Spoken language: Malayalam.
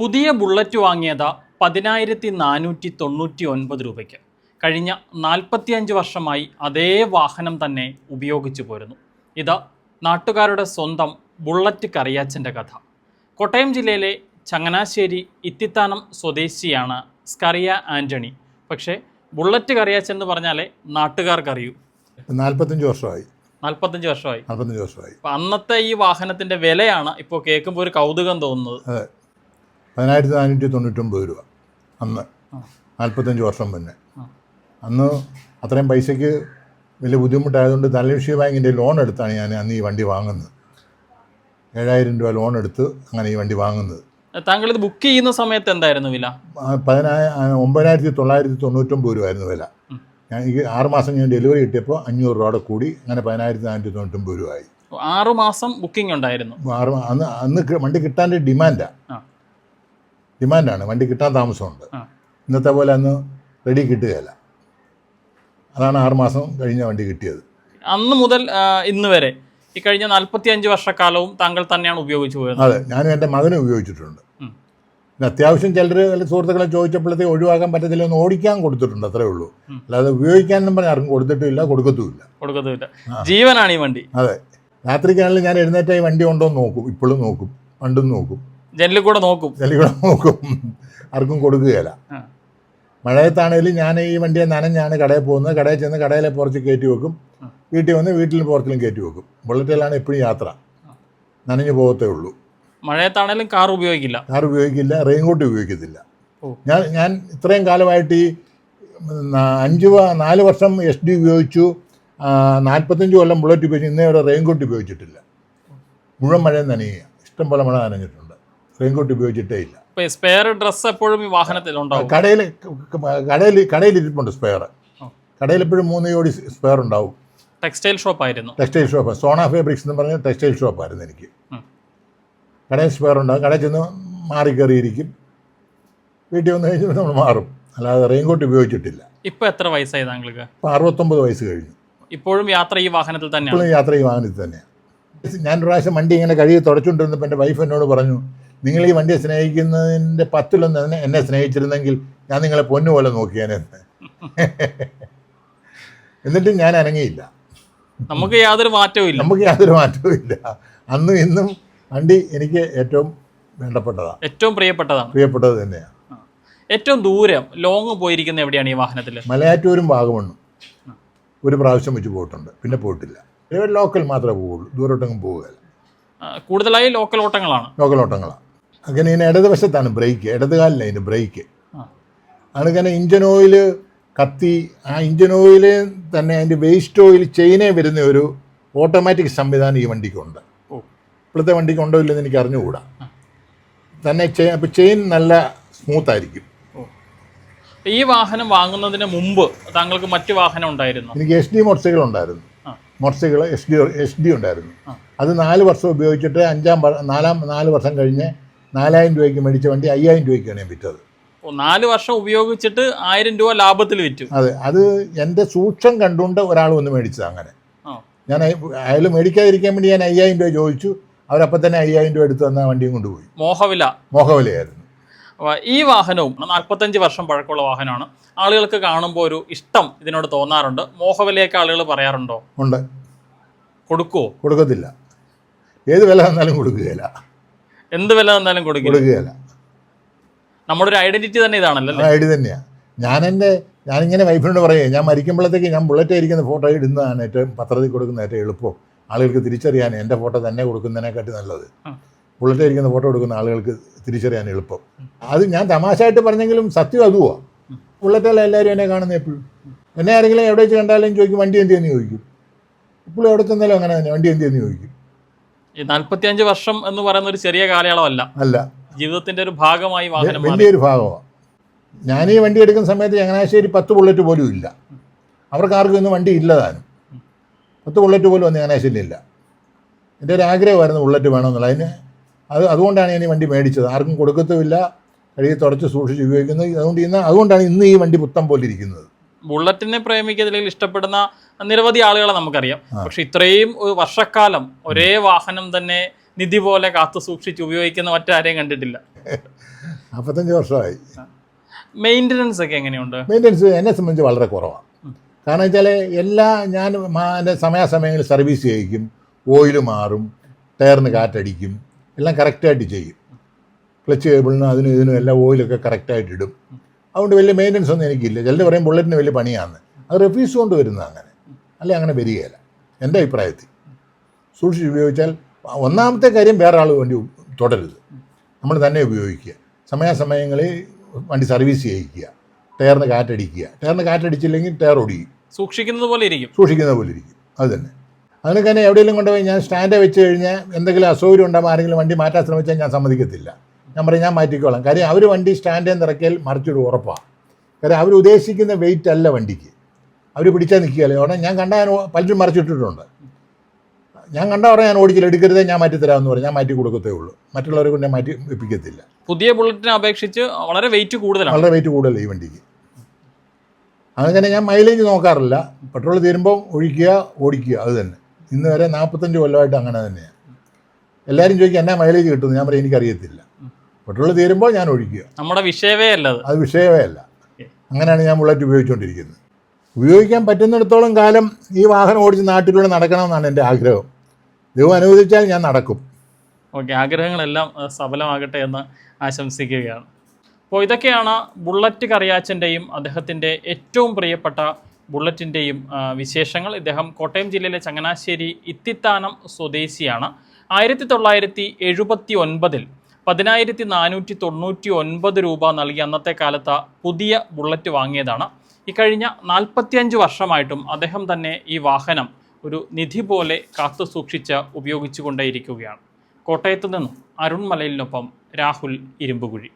പുതിയ ബുള്ളറ്റ് വാങ്ങിയത് പതിനായിരത്തി നാനൂറ്റി തൊണ്ണൂറ്റി ഒൻപത് രൂപയ്ക്ക്. കഴിഞ്ഞ നാൽപ്പത്തിയഞ്ച് വർഷമായി അതേ വാഹനം തന്നെ ഉപയോഗിച്ചു പോരുന്നു. ഇത് നാട്ടുകാരുടെ സ്വന്തം ബുള്ളറ്റ് കറിയാച്ചന്റെ കഥ. കോട്ടയം ജില്ലയിലെ ചങ്ങനാശ്ശേരി ഇത്തിത്താനം സ്വദേശിയാണ് സ്കറിയ ആന്റണി പക്ഷേ ബുള്ളറ്റ് കറിയാച്ചൻ എന്ന് പറഞ്ഞാലേ നാട്ടുകാർക്കറിയൂ നാൽപ്പത്തഞ്ച് വർഷമായി. നാൽപ്പത്തഞ്ച് വർഷമായി. നാൽപ്പത്തഞ്ച് വർഷമായി. അന്നത്തെ ഈ വാഹനത്തിന്റെ വിലയാണ് ഇപ്പോൾ കേൾക്കുമ്പോൾ ഒരു കൗതുകം തോന്നുന്നത്. പതിനായിരത്തി നാനൂറ്റി തൊണ്ണൂറ്റൊമ്പത് രൂപ അന്ന്. നാൽപ്പത്തഞ്ച് വർഷം മുന്നേ. അന്ന് അത്രയും പൈസയ്ക്ക് വലിയ ബുദ്ധിമുട്ടായതുകൊണ്ട് ധനലക്ഷ്മി ബാങ്കിന്റെ ലോൺ എടുത്താണ് ഞാൻ അന്ന് ഈ വണ്ടി വാങ്ങുന്നത്. ഏഴായിരം രൂപ ലോൺ എടുത്ത് അങ്ങനെ ഈ വണ്ടി വാങ്ങുന്നത്. താങ്കൾ ഇത് ബുക്ക് ചെയ്യുന്ന സമയത്ത് എന്തായിരുന്നു വില? പതിനായിരം പതിനായ ഒമ്പതിനായിരത്തി തൊള്ളായിരത്തി തൊണ്ണൂറ്റൊമ്പത് രൂപയായിരുന്നു വില. ഞാൻ ഈ ആറ് മാസം ഞാൻ ഡെലിവറി കിട്ടിയപ്പോൾ അഞ്ഞൂറ് രൂപയുടെ കൂടി അങ്ങനെ പതിനായിരത്തി നാനൂറ്റി തൊണ്ണൂറ്റൊമ്പത് രൂപയായി ആയി മാസം ബുക്കിംഗ് ഉണ്ടായിരുന്നു. ആറ് അന്ന് അന്ന് വണ്ടി കിട്ടാന്റെ ഡിമാൻഡാണ്. ഡിമാൻഡാണ്. വണ്ടി കിട്ടാൻ താമസമുണ്ട്. ഇന്നത്തെ പോലെ അന്ന് റെഡി കിട്ടുകയില്ല. അതാണ് ആറുമാസം കഴിഞ്ഞ വണ്ടി കിട്ടിയത്. അന്ന് മുതൽ ഇന്ന് വരെ ഈ കഴിഞ്ഞ നാൽപ്പത്തി അഞ്ച് വർഷക്കാലവും താങ്കൾ തന്നെയാണ് ഉപയോഗിച്ചു പോയത്. അതെ ഞാനും എന്റെ മകനും ഉപയോഗിച്ചിട്ടുണ്ട്. പിന്നെ അത്യാവശ്യം ചിലർ സുഹൃത്തുക്കളെ ചോദിച്ചപ്പോഴത്തേക്ക് ഒഴിവാക്കാൻ പറ്റത്തില്ല ഒന്ന് ഓടിക്കാൻ കൊടുത്തിട്ടുണ്ട് അത്രേ ഉള്ളൂ. അല്ലാതെ ഉപയോഗിക്കാനും പറഞ്ഞാൽ ആർക്കും കൊടുത്തിട്ടില്ല കൊടുക്കത്തുമില്ല. കൊടുക്കത്തുമില്ല. ജീവനാണ് ഈ വണ്ടി. അതെ. രാത്രിക്കാണെങ്കിലും ഞാൻ എഴുന്നേറ്റ ഈ വണ്ടി ഉണ്ടോ എന്ന് നോക്കും ഇപ്പോഴും നോക്കും പണ്ടും നോക്കും. ജനലിൽ കൂടെ നോക്കും. ജനലിൽ കൂടെ നോക്കും. ആർക്കും കൊടുക്കുകയില്ല. ആ. മഴയത്താണെങ്കിലും ഞാൻ ഈ വണ്ടിയെ നനഞ്ഞാണ് കടയിൽ പോകുന്നത്. കടയിൽ ചെന്ന് കടയിലെ പുറത്ത് കയറ്റി വെക്കും. വീട്ടിൽ വന്ന് വീട്ടിലും പുറത്തിലും കയറ്റി വെക്കും. ബുള്ളറ്റിലാണ് എപ്പോഴും യാത്ര. നനഞ്ഞു പോകത്തേ ഉള്ളൂ. മഴയത്താണേലും കാർ ഉപയോഗിക്കില്ല. കാർ ഉപയോഗിക്കില്ല റെയിൻകോട്ട് ഉപയോഗിക്കത്തില്ല. ഞാൻ ഞാൻ ഇത്രയും കാലമായിട്ട് ഈ അഞ്ച് നാല് വർഷം എസ് ഡി ഉപയോഗിച്ചു. നാൽപ്പത്തഞ്ച് കൊല്ലം ബുള്ളറ്റ് ഉപയോഗിച്ചു ഇന്നേ വരെ റെയിൻകോട്ട് ഉപയോഗിച്ചിട്ടില്ല. മുഴുവൻ മഴ നനയുക ഇഷ്ടം പോലെ മഴ നനഞ്ഞിട്ടുണ്ട്. റെയിൻകോട്ട് ഉപയോഗിച്ചിട്ടേ ഇല്ല. സ്പെയർ ഡ്രസ് എപ്പോഴും ഈ വാഹനത്തിൽ കടയിൽ കടയിൽ കടയിൽ ഇരിപ്പുണ്ട് സ്പെയർ. കടയിൽ എപ്പോഴും മൂന്ന് ജോഡി സ്പെയർ ഉണ്ടാവും. ടെക്സ്റ്റൈൽ ഷോപ്പ് ആയിരുന്നു. ടെക്സ്റ്റൈൽ ഷോപ്പ് സോണ ഫാബ്രിക്സ് എന്ന് പറഞ്ഞ ടെക്സ്റ്റൈൽ ഷോപ്പായിരുന്നു എനിക്ക്. കടയിൽ സ്പെയർ ഉണ്ടാവും. കടയിൽ ചെന്ന് മാറി കയറിയിരിക്കും. വീട്ടിൽ വന്ന് കഴിഞ്ഞാൽ നമ്മൾ മാറും. അല്ലാതെ റെയിൻകോട്ട് ഉപയോഗിച്ചിട്ടില്ല. ഇപ്പൊ എത്ര വയസ്സായി താങ്കൾക്ക്? അറുപത്തൊമ്പത് വയസ്സ് കഴിഞ്ഞു. ഇപ്പോഴും യാത്ര ഈ വാഹനത്തിൽ തന്നെ ഇപ്പോഴും യാത്ര ഈ വാഹനത്തിൽ തന്നെയാണ് ഞാൻ പ്രാവശ്യം വണ്ടി ഇങ്ങനെ കഴുകി തുടച്ചുകൊണ്ടിരുന്നപ്പോൾ എന്റെ വൈഫ് എന്നോട് പറഞ്ഞു നിങ്ങൾ ഈ വണ്ടിയെ സ്നേഹിക്കുന്നതിന്റെ പത്തിലൊന്ന് തന്നെ എന്നെ സ്നേഹിച്ചിരുന്നെങ്കിൽ ഞാൻ നിങ്ങളെ പൊന്നുപോലെ നോക്കിയാനെന്ന് എന്നിട്ടും ഞാൻ അനങ്ങിയില്ല. നമുക്ക് യാതൊരു മാറ്റവും ഇല്ല. നമുക്ക് യാതൊരു മാറ്റവും ഇല്ല. അന്നും ഇന്നും വണ്ടി എനിക്ക് ഏറ്റവും വേണ്ടപ്പെട്ടതാണ് ഏറ്റവും പ്രിയപ്പെട്ടതാണ്. പ്രിയപ്പെട്ടത് തന്നെയാണ് ഏറ്റവും ദൂരം ലോങ് പോയിരിക്കുന്ന എവിടെയാണ് ഈ വാഹനത്തിൽ? മലയാറ്റൂരും വാഗമണ്ണും. ഒരു പ്രാവശ്യം വെച്ച് പോയിട്ടുണ്ട്. പിന്നെ പോയിട്ടില്ല. ലോക്കൽ മാത്രമേ പോവുള്ളൂ. ദൂരോട്ടെങ്കിലും പോവുകയില്ല. കൂടുതലായി ലോക്കൽ ഓട്ടങ്ങളാണ്. ലോക്കൽ ഓട്ടങ്ങളാണ് അങ്ങനെ ഇതിന് ഇടതുവശത്താണ് ബ്രേക്ക് ഇടതുകാലില്ല ഇതിന് ബ്രേക്ക്. അങ്ങനെ ഇഞ്ചൻ ഓയിൽ കത്തി ആ ഇഞ്ചൻ ഓയിൽ തന്നെ അതിന്റെ വേസ്റ്റ് ഓയിൽ ചെയിനെ വരുന്ന ഒരു ഓട്ടോമാറ്റിക് സംവിധാനം ഈ വണ്ടിക്കുണ്ട്. ഇപ്പോഴത്തെ വണ്ടിക്ക് ഉണ്ടോ ഇല്ലെന്ന് എനിക്ക് അറിഞ്ഞുകൂടാ. തന്നെ ചെയിൻ അപ്പോൾ ചെയിൻ നല്ല സ്മൂത്ത് ആയിരിക്കും. ഈ വാഹനം വാങ്ങുന്നതിന് മുമ്പ് താങ്കൾക്ക് മറ്റു വാഹനം ഉണ്ടായിരുന്നു? എനിക്ക് എസ് ഡി മോട്ടോർ ഉണ്ടായിരുന്നു. Motor S D S D ഉണ്ടായിരുന്നു. അത് നാല് വർഷം ഉപയോഗിച്ചിട്ട് അഞ്ചാം നാലാം നാല് വർഷം കഴിഞ്ഞ് നാലായിരം രൂപയ്ക്ക് മേടിച്ച വണ്ടി അയ്യായിരം രൂപയ്ക്കാണ് ഞാൻ വിറ്റത്. നാല് വർഷം ഉപയോഗിച്ചിട്ട് ആയിരം രൂപ ലാഭത്തിൽ വിറ്റു. അതെ അത് എന്റെ സൂക്ഷം കണ്ടുകൊണ്ട് ഒരാൾ വന്ന് മേടിച്ചത് അങ്ങനെ. ഞാൻ അയാൾ മേടിക്കാതിരിക്കാൻ വേണ്ടി ഞാൻ അയ്യായിരം രൂപ ചോദിച്ചു. അവരപ്പം തന്നെ അയ്യായിരം രൂപ എടുത്ത് തന്ന വണ്ടിയും കൊണ്ടുപോയി. മോഹവില. മോഹവിലയായിരുന്നു. ഈ വാഹനവും നാൽപ്പത്തഞ്ച് വർഷം പഴക്കമുള്ള വാഹനമാണ് ആളുകൾക്ക് കാണുമ്പോൾ ഒരു ഇഷ്ടം ഇതിനോട് തോന്നാറുണ്ട്. മോഹവിലയൊക്കെ ആളുകൾ പറയാറുണ്ടോ? ഉണ്ട്. കൊടുക്കുമോ കൊടുക്കത്തില്ല. ഏത് വില വന്നാലും കൊടുക്കുകയില്ല. എന്ത് വില തന്നാലും കൊടുക്കില്ല. കൊടുക്കുകയില്ല. നമ്മുടെ ഒരു ഐഡന്റിറ്റി തന്നെ ഇതാണല്ലോ അല്ലേ? ഐഡി തന്നെയാണ് ഞാൻ എന്റെ ഞാനിങ്ങനെ വൈഫിനോട് പറയുക ഞാൻ മരിക്കുമ്പോഴത്തേക്ക് ഞാൻ ബുള്ളറ്റ് ആയിരിക്കുന്ന ഫോട്ടോ ഇടുന്നതാണ് ഏറ്റവും പത്രത്തിൽ കൊടുക്കുന്ന ഏറ്റവും എളുപ്പം. ആളുകൾക്ക് തിരിച്ചറിയാൻ എന്റെ ഫോട്ടോ തന്നെ കൊടുക്കുന്നതിനെക്കാട്ടി നല്ലത്. ആ. ബുള്ളറ്റ് ആയിരിക്കുന്ന ഫോട്ടോ കൊടുക്കുന്ന ആളുകൾക്ക് തിരിച്ചറിയാൻ എളുപ്പം. അത് ഞാൻ തമാശയായിട്ട് പറഞ്ഞെങ്കിലും സത്യം അതുവാ. ബുള്ളറ്റല്ല എല്ലാവരും എന്നെ കാണുന്നത് എപ്പോഴും. എന്നെ ആരെങ്കിലും എവിടെ വെച്ച് കണ്ടാലും ചോദിക്കും വണ്ടി എന്ത് ചെയ്യുന്നു ചോദിക്കും? ഇപ്പോഴും എവിടെ ചെന്നാലും അങ്ങനെ തന്നെ വണ്ടി എന്ത് ചെയ്യുന്നു ചോദിക്കും? ഈ നാൽപ്പത്തിയഞ്ച് വർഷം എന്ന് പറയുന്ന ഒരു ചെറിയ കാലയളവല്ല. അല്ല. ജീവിതത്തിന്റെ ഒരു ഭാഗമായി വാഹനം മാറി. വലിയൊരു ഭാഗമാണ് ഞാൻ ഈ വണ്ടി എടുക്കുന്ന സമയത്ത് ചങ്ങനാശ്ശേരി പത്ത് ബുള്ളറ്റ് പോലും ഇല്ല. അവർക്ക് ആർക്കും ഇന്ന് വണ്ടി ഇല്ലതാനും പത്ത് ബുള്ളറ്റ് പോലും ചങ്ങനാശ്ശേരി ഇല്ല. എന്റെ ഒരു ആഗ്രഹമായിരുന്നു ബുള്ളറ്റ് വേണമെന്നുള്ള. അതിന് അത് അതുകൊണ്ടാണ് ഞാൻ ഈ വണ്ടി മേടിച്ചത്. ആർക്കും കൊടുക്കത്തുമില്ല. കഴുകി തുടച്ച് സൂക്ഷിച്ച് ഉപയോഗിക്കുന്നത് അതുകൊണ്ട് ഇന്ന് അതുകൊണ്ടാണ് ഇന്ന് ഈ വണ്ടി പുത്തം പോലെ ഇരിക്കുന്നത്. ബുള്ളറ്റിനെ പ്രേമിക്കുന്നതിൽ ഇഷ്ടപ്പെടുന്ന നിരവധി ആളുകളെ നമുക്കറിയാം. പക്ഷെ ഇത്രയും വർഷക്കാലം ഒരേ വാഹനം തന്നെ നിധി പോലെ കാത്തു സൂക്ഷിച്ച് ഉപയോഗിക്കുന്ന മറ്റാരെയും കണ്ടിട്ടില്ല. നാൽപ്പത്തഞ്ച് വർഷമായി. മെയിന്റനൻസ് ഒക്കെ എങ്ങനെയുണ്ട്? മെയിന്റനൻസ് എന്നെ സംബന്ധിച്ച് വളരെ കുറവാണ്. കാരണം വെച്ചാൽ എല്ലാ ഞാൻ എന്റെ സമയാസമയങ്ങളിൽ സർവീസ് ചെയ്യിക്കും. ഓയിൽ മാറും ടയറിന് കാറ്റടിക്കും. എല്ലാം കറക്റ്റായിട്ട് ചെയ്യും. ക്ലച്ച് കേബിളിനും അതിനും ഇതിനും എല്ലാം ഓയിലൊക്കെ കറക്റ്റായിട്ട് ഇടും. അതുകൊണ്ട് വലിയ മെയിന്റനൻസ് ഒന്നും എനിക്കില്ല. ചിലർ പറയും ബുള്ളറ്റിന് വലിയ പണിയാണ്. അത് റെഫ്യൂസ് കൊണ്ട് വരുന്നത് അങ്ങനെ. അല്ലെ അങ്ങനെ വരികയില്ല. എന്റെ അഭിപ്രായത്തിൽ. സൂക്ഷിച്ച് ഉപയോഗിച്ചാൽ ഒന്നാമത്തെ കാര്യം വേറെ ആൾ വണ്ടി തുടരുത്. നമ്മൾ തന്നെ ഉപയോഗിക്കുക. സമയാസമയങ്ങളിൽ വണ്ടി സർവീസ് ചെയ്യിക്കുക. ടയറിന് കാറ്റടിക്കുക. ടയറിന് കാറ്റടിച്ചില്ലെങ്കിൽ ടയർ ഒടിയും. സൂക്ഷിക്കുന്നത് പോലെ ഇരിക്കും. സൂക്ഷിക്കുന്നത് പോലെ ഇരിക്കും. അത് തന്നെ. അതിനൊക്കെ തന്നെ എവിടെയെങ്കിലും കൊണ്ടുപോയി ഞാൻ സ്റ്റാൻഡ് വെച്ച് കഴിഞ്ഞാൽ എന്തെങ്കിലും അസൗകര്യം ഉണ്ടാകുമ്പോൾ ആരെങ്കിലും വണ്ടി മാറ്റാൻ ശ്രമിച്ചാൽ ഞാൻ സമ്മതിക്കത്തില്ല. ഞാൻ പറയും ഞാൻ മാറ്റിക്കോളാം. കാര്യം അവർ വണ്ടി സ്റ്റാൻഡിൽ നിന്ന് ഇറക്കിയാൽ മറിച്ചിടും ഉറപ്പാണ് കാര്യം അവർ ഉദ്ദേശിക്കുന്ന വെയിറ്റ് അല്ല വണ്ടിക്ക്. അവർ പിടിച്ചാൽ നിൽക്കുകയല്ലേ. ഉടനെ ഞാൻ കണ്ടാൽ ഞാൻ പലരും മറിച്ചിട്ടിട്ടുണ്ട്. ഞാൻ കണ്ട ഉടനെ ഞാൻ ഓടിച്ചില്ല എടുക്കരുതേ ഞാൻ മാറ്റി തരാമെന്ന് പറയും. ഞാൻ മാറ്റി കൊടുക്കത്തേ ഉള്ളൂ. മറ്റുള്ളവരെ കൊണ്ട് ഞാൻ മാറ്റി വെപ്പിക്കത്തില്ല. പുതിയ ബുള്ളറ്റിനെ അപേക്ഷിച്ച് വളരെ വെയിറ്റ് കൂടുതലാണ്. വളരെ വെയിറ്റ് കൂടുതലാണ് ഈ വണ്ടിക്ക്. അങ്ങനെ ഞാൻ മൈലേജ് നോക്കാറില്ല. പെട്രോൾ തീരുമ്പോൾ ഒഴിക്കുക ഓടിക്കുക അത് തന്നെ. ഇന്ന് വരെ നാൽപ്പത്തഞ്ച് കൊല്ലമായിട്ട് അങ്ങനെ തന്നെയാണ് എല്ലാവരും ചോദിക്കും എന്നാ മൈലേജ് കിട്ടുന്നു? ഞാൻ പറയും എനിക്കറിയത്തില്ല. പെട്രോൾ തീരുമ്പോൾ ഞാൻ ഒഴിക്കുക. നമ്മുടെ വിഷയമേ അല്ല അത്. വിഷയമേ അല്ല. അങ്ങനെയാണ് ഞാൻ ബുള്ളറ്റ് ഉപയോഗിച്ചുകൊണ്ടിരിക്കുന്നത്. ഉപയോഗിക്കാൻ പറ്റുന്നിടത്തോളം കാലം ഈ വാഹനം ഓടിച്ച് നാട്ടിലൂടെ നടക്കണമെന്നാണ് എന്റെ ആഗ്രഹം. ദൈവം അനുവദിച്ചാൽ ഞാൻ നടക്കും. ഓക്കെ ആഗ്രഹങ്ങളെല്ലാം സഫലമാകട്ടെ എന്ന് ആശംസിക്കുകയാണ്. അപ്പോൾ ഇതൊക്കെയാണ് ബുള്ളറ്റ് കറിയാച്ചന്റെയും അദ്ദേഹത്തിന്റെ ഏറ്റവും പ്രിയപ്പെട്ട ബുള്ളറ്റിന്റെയും വിശേഷങ്ങൾ. ഇദ്ദേഹം കോട്ടയം ജില്ലയിലെ ചങ്ങനാശ്ശേരി ഇത്തിത്താനം സ്വദേശിയാണ്. ആയിരത്തി തൊള്ളായിരത്തി എഴുപത്തി ഒൻപതിൽ പതിനായിരത്തി നാനൂറ്റി തൊണ്ണൂറ്റി ഒൻപത് രൂപ നൽകി അന്നത്തെ കാലത്ത് പുതിയ ബുള്ളറ്റ് വാങ്ങിയതാണ്. ഇക്കഴിഞ്ഞ നാൽപ്പത്തിയഞ്ച് വർഷമായിട്ടും അദ്ദേഹം തന്നെ ഈ വാഹനം ഒരു നിധി പോലെ കാത്തു സൂക്ഷിച്ച് ഉപയോഗിച്ചുകൊണ്ടേയിരിക്കുകയാണ്. കോട്ടയത്ത് നിന്നും അരുൺമലയിലിനൊപ്പം രാഹുൽ ഇരുമ്പുകുഴി.